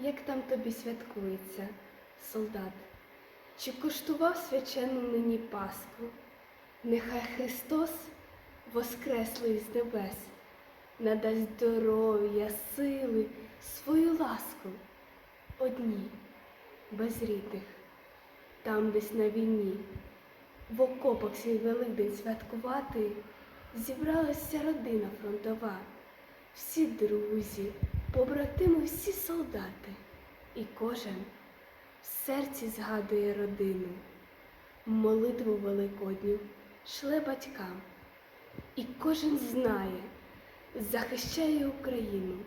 як там тобі святкується, солдат? Чи куштував свячену нині Пасху? Нехай Христос, воскреслий з небес, надасть здоров'я, сили, свою ласку одні, без рідних, там десь на війні, в окопах свій Великдень святкувати, зібралася родина фронтова, всі друзі, побратими, всі солдати, і кожен в серці згадує родину, молитву великодню шле батькам, і кожен знає, захищає Україну,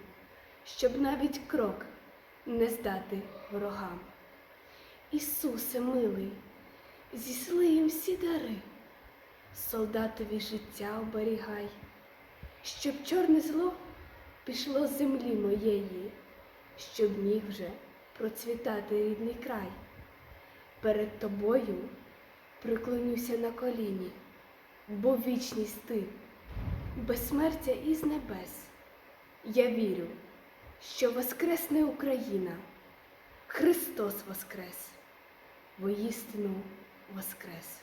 щоб навіть крок не здати ворогам. Ісусе милий, зісли їм всі дари, солдатові життя оберігай, щоб чорне зло пішло з землі моєї, щоб міг вже процвітати рідний край. Перед тобою приклонюся на коліні, бо вічність ти, безсмертя із небес. Я вірю, що воскресне Україна, Христос воскрес, воістину воскрес.